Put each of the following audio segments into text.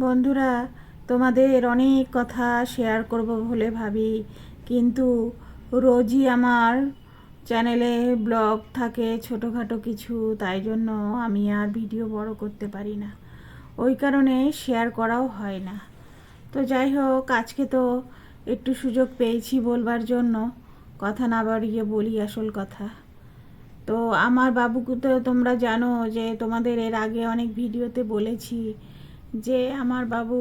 বন্ধুরা, তোমাদের অনেক কথা শেয়ার করব বলে ভাবি। কিন্তু রোজই আমার চ্যানেলে ব্লগ থাকে ছোটোখাটো কিছু, তাই জন্য আমি আর ভিডিও বড় করতে পারি না। ওই কারণে শেয়ার করাও হয় না। তো যাই হোক, আজকে তো একটু সুযোগ পেয়েছি বলবার জন্য। কথা না বাড়িয়ে বলি আসল কথা। তো আমার বাবুকে তো তোমরা জানো যে তোমাদের এর আগে অনেক ভিডিওতে বলেছি। যে আমার বাবু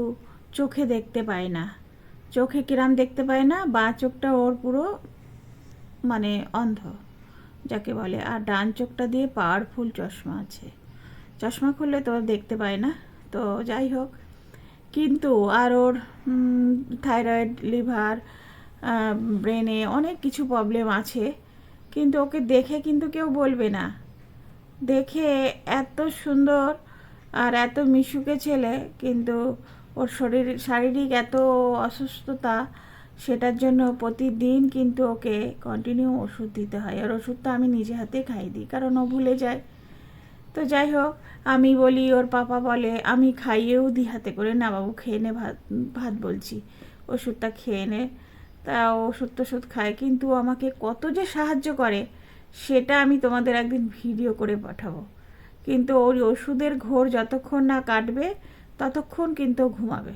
চোখে দেখতে পায় না। চোখে কিরাম দেখতে পায় না, বা চোখটা ওর পুরো মানে অন্ধ, যাকে বলে। আর ডান চোখটা দিয়ে পাওয়ারফুল চশমা আছে। চশমা খুললে তো দেখতে পায় না। তো যাই হোক, কিন্তু আর ওর থাইরয়েড লিভার ব্রেনে অনেক কিছু প্রবলেম আছে। কিন্তু ওকে দেখে কিন্তু কেউ বলবে না। দেখে এত সুন্দর আর এত মিশুকে ছেলে, কিন্তু ওর শরীর, শারীরিক এত অসুস্থতা, সেটার জন্য প্রতিদিন কিন্তু ওকে কন্টিনিউ ওষুধ দিতে হয়। আর ওষুধটা আমি নিজে হাতে খাই দিই, কারণ ও ভুলে যায়। তো যাই হোক, আমি বলি, ওর পাপা বলে, আমি খাইয়েও দিই হাতে করে। না বাবু, খেয়ে নে ভাত ভাত বলছি। ওষুধটা খেয়ে নে। তা ওষুধ টষুধ খায়, কিন্তু আমাকে কত যে সাহায্য করে, সেটা আমি তোমাদের একদিন ভিডিও করে পাঠাবো। কিন্তু ওই ওষুধের ঘোর যতক্ষণ না কাটবে, ততক্ষণ কিন্তু ঘুমাবে।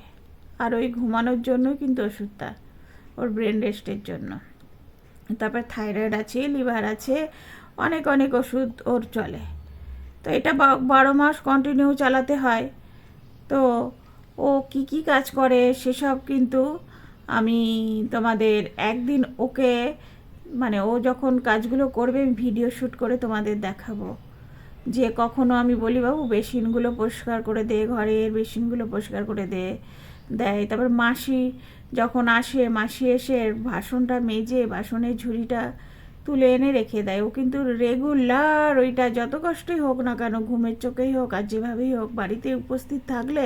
আর ওই ঘুমানোর জন্যই কিন্তু ওষুধটা, ওর ব্রেন রেস্টের জন্য। তারপর থাইরয়েড আছে লিভার আছে, অনেক অনেক ওষুধ ওর চলে। তো এটা বারো মাস কন্টিনিউ চালাতে হয়। তো ও কি কি কাজ করে সেসব কিন্তু আমি তোমাদের একদিন ওকে মানে ও যখন কাজগুলো করবে ভিডিও শ্যুট করে তোমাদের দেখাবো। যে কখনো আমি বলি, বাবু, বেসিনগুলো পরিষ্কার করে দে ঘরের বেসিনগুলো পরিষ্কার করে দে। দেয়। তারপর মাসি যখন আসে, মাসি এসে বাসনটা মেজে, বাসনের ঝুড়িটা তুলে এনে রেখে দেয়। ও কিন্তু রেগুলার ওইটা যত কষ্টই হোক না কেন, ঘুমের চোখেই হোক আর যেভাবেই হোক, বাড়িতে উপস্থিত থাকলে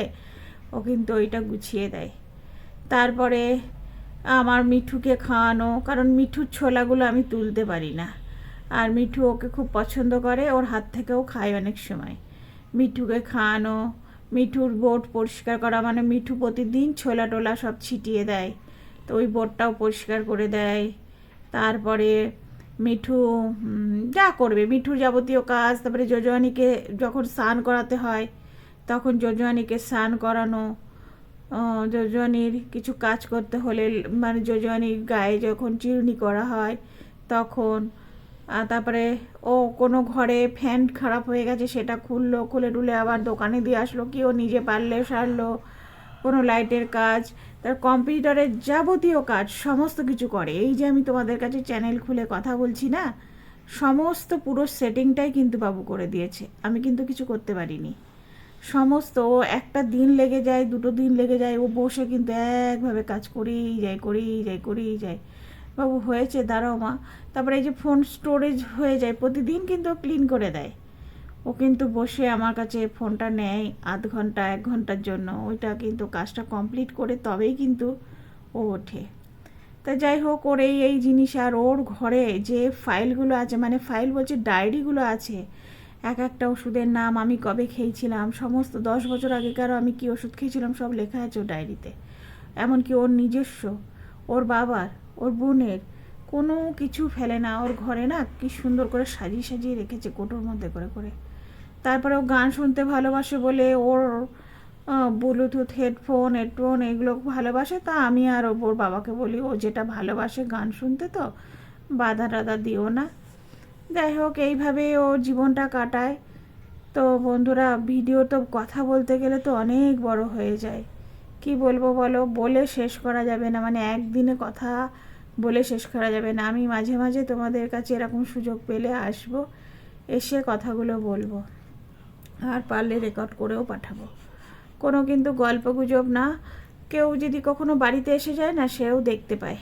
ও কিন্তু ওইটা গুছিয়ে দেয়। তারপরে আমার মিঠুকে খাওয়ানো, কারণ মিঠুর ছোলাগুলো আমি তুলতে পারি না। আর মিঠু ওকে খুব পছন্দ করে, ওর হাত থেকেও খায় অনেক সময়। মিঠুকে খাওয়ানো, মিঠুর বোট পরিষ্কার করা মানে মিঠু প্রতিদিন ছোলা টোলা সব ছিটিয়ে দেয়। তো ওই বোটটাও পরিষ্কার করে দেয়। তারপরে মিঠু যা করবে, মিঠুর যাবতীয় কাজ, তারপরে যোজওয়ানিকে যখন স্নান করাতে হয়, তখন যোজওয়ানিকে স্নান করানো যোজওয়ানির কিছু কাজ করতে হলে মানে যোজওয়ানির গায়ে যখন চিরুনি করা হয়, তখন তারপরে ও কোনো ঘরে ফ্যান খারাপ হয়ে গেছে, সেটা খুললো, খুলে টুলে আবার দোকানে দিয়ে আসলো কি ও নিজে পারলে সারলো, কোনো লাইটের কাজ, তার কম্পিউটারের যাবতীয় কাজ, সমস্ত কিছু করে। এই যে আমি তোমাদের কাছে চ্যানেল খুলে কথা বলছি না, সমস্ত পুরো সেটিংটাই কিন্তু বাবু করে দিয়েছে, আমি কিন্তু কিছু করতে পারিনি। সমস্ত, ও একটা দিন লেগে যায়, দুটো দিন লেগে যায়, ও বসে কিন্তু একভাবে কাজ করেই যায় করেই যায় করেই যায়। বাবু, হয়েছে, দাঁড়াও মা। তারপরে এই যে ফোন স্টোরেজ হয়ে যায়, প্রতিদিন কিন্তু ক্লিন করে দেয়। ও কিন্তু বসে আমার কাছে ফোনটা নেয় আধ ঘণ্টা, এক ঘণ্টার জন্য। ওইটা কিন্তু কাজটা কমপ্লিট করে তবেই কিন্তু ও ওঠে। তা যাই হোক, ওর এই এই জিনিস আর ওর ঘরে যে ফাইলগুলো আছে মানে ফাইল বলছে ডায়েরিগুলো আছে, এক একটা ওষুধের নাম আমি কবে খেয়েছিলাম, সমস্ত দশ বছর আগেকারও আমি কি ওষুধ খেয়েছিলাম সব লেখা আছে ও ডায়েরিতে। এমনকি ওর নিজস্ব, ওর বাবার। ওর বোনের। কোনো কিছু ফেলে না, ওর ঘরে না কি সুন্দর করে সাজিয়ে সাজিয়ে রেখেছে কোটোর মধ্যে করে করে। তারপরে ও গান শুনতে ভালোবাসে বলে ওর ব্লুটুথ হেডফোন হেডফোন এগুলো ভালোবাসে। তা আমি আর ওর বাবাকে বলি, ও যেটা ভালোবাসে গান শুনতে তো, বাধা টাধা দিও না। যাই হোক, এইভাবে ও জীবনটা কাটায়। তো বন্ধুরা ভিডিও তো কথা বলতে গেলে তো অনেক বড় হয়ে যায়। কি বলব বলো? বলে শেষ করা যাবে না। মানে একদিনে কথা বলে শেষ করা যাবে না। আমি মাঝে মাঝে তোমাদের কাছে এরকম সুযোগ পেলে আসব, এসে কথাগুলো বলব। আর পারলে রেকর্ড করেও পাঠাবো। কোনো কিন্তু গল্প গুজব না। কেউ যদি কখনো বাড়িতে এসে যায় না, সেও দেখতে পায়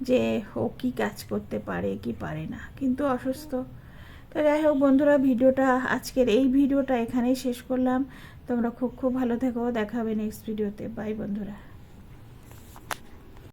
যে ও কী কাজ করতে পারে, কি পারে না। কিন্তু অসুস্থ তো যাই হোক বন্ধুরা, ভিডিওটা, আজকের এই ভিডিওটা এখানেই শেষ করলাম। তোমরা খুব খুব ভালো থেকো দেখাবে নেক্সট ভিডিওতে বাই বন্ধুরা।